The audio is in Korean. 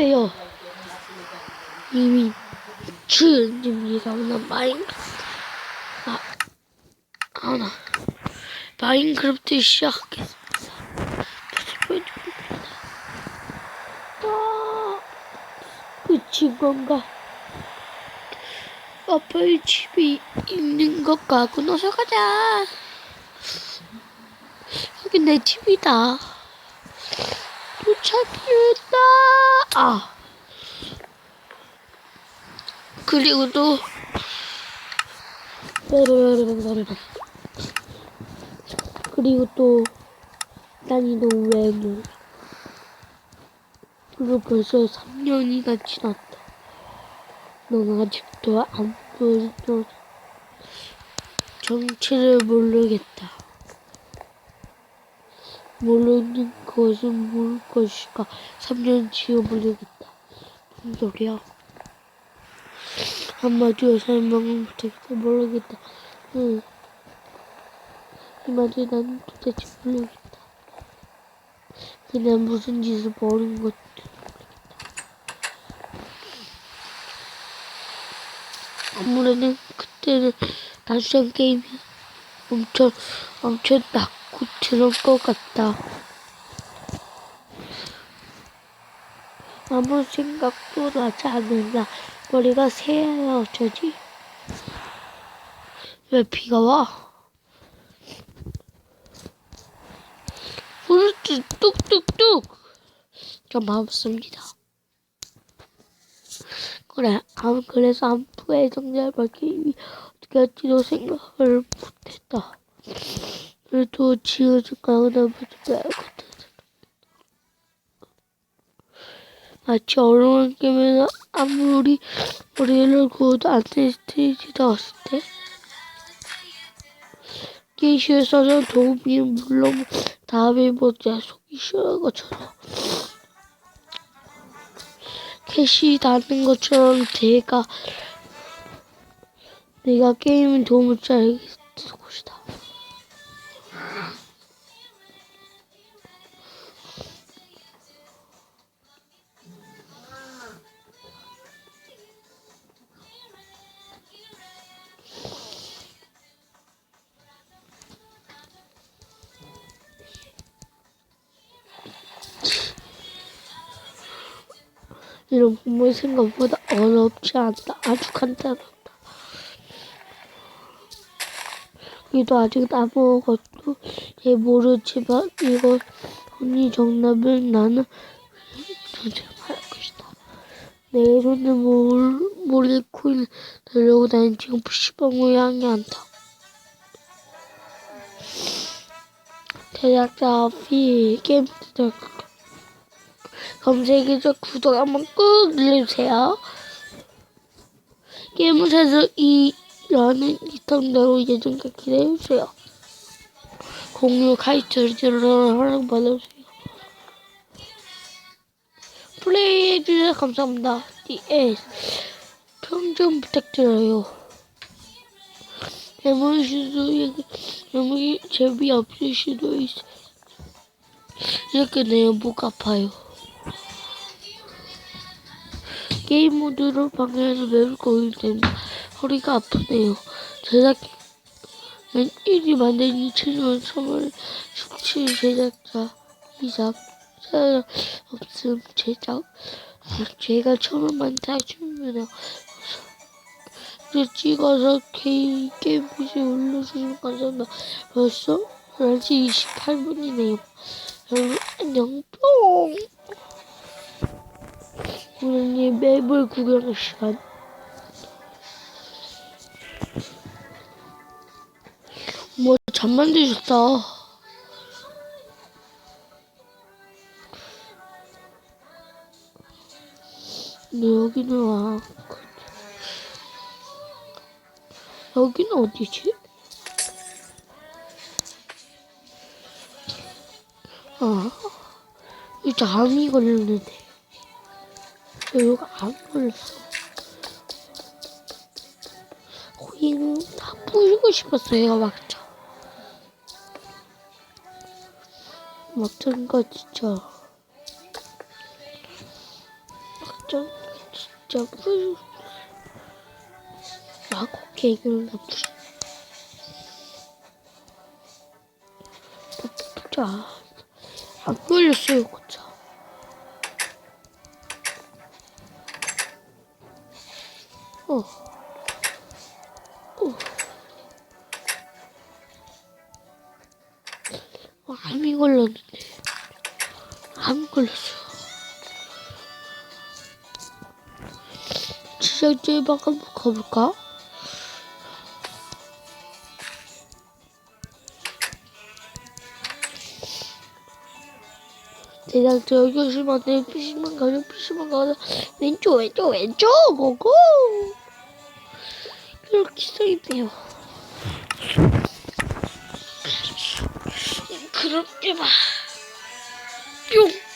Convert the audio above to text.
안녕하세요. 이미 주은입니다. 오늘 마인 아, 마인크래프트 시작하겠습니다. 아, 끝인 건가? 아빠의 집이 있는 것 같고 어서 가자. 여기 내 집이다. 도착했다. 아. 그리고 또 그리고 또 난이 너무 외모. 그리고 벌써 3년이나 지났다. 넌 아직도 안 보여줘. 정체를 모르겠다. 모르는 것은 모를 것일까? 3년 지어 모르겠다. 무슨 소리야? 한마디로 설명을 못하겠다. 모르겠다. 응. 이 말이 난 도대체 모르겠다. 그냥 무슨 짓을 벌인 것도 아무래도 그때는 단순한 게임이 엄청 엄청 낮 고 들은 것 같다. 아무 생각도 나지 않는다. 머리가 새야 어쩌지? 왜 비가 와? 후르트 뚝뚝뚝 좀 마음습니다. 그래, 아, 그래서 암프의 정자를 밝히기 어떻게 할지도 생각을 못했다. 그래도 지어줄까 하다 보니까 마치 얼음을 깨면 아무리 머리를 구워도 안 스테이지다 왔을 때. 게이시에서는 도움이 물론 다음에 보자. 속이 시원한 것처럼. 캐시 닿는 것처럼 내가 내가 게임은 도움을 잘 곳이다. 이런 생각보다 어렵지 않다. 아주 간단하다. 이도 아직 아무것도 잘 모르지만 이거 언니 정답을 나는 말할 것이다. 내 손은 몰, 몰리코인 들려고 다니 지금 PC방을 향해 한다. 제작자 피 게임 제작 검색해서 구독 한번 꾹 눌러주세요. 게임에서 이라는 이통대로 예전까지 기대해주세요. 공유 카이트를 허락받아주세요. 플레이해주셔서 감사합니다. DS 평좀 부탁드려요. 수도 있어. 이렇게 내요 목 아파요. 게임 모드로 방해해서 매우 고민됩니다. 허리가 아프네요. 제작, 는 1위 만든 이 채널 선물 숙취 제작자 이삭 사람 없음 제작 제가 처음만 다주면 찍어서 게임 게임 PC 올려주시면 감사합니다. 벌써 11시 28분이네요. 여러분 안녕 뿅. 오늘이 맵을 구경할 시간. 뭐, 잠만 드셨다. 근데 여기는 와. 여기는 어디지? 아, 이 잠이 걸렸는데. 여기가 안 걸렸어. 호잉 다 부수고 싶었어요, 막차. 막차가 진짜. 진짜 진짜 그 라고 계기를 나쁘지 진짜 안 걸렸어요 진짜 어. 어. 어, 암이 걸렸는데 암 걸렸어요. 지상주의 방 한번 가볼까? 대장 저 열심히 내 PC만 가자 PC만 가자 왼쪽 왼쪽 왼쪽 고고 이렇게 써있네요. 그렇게 봐. 뿅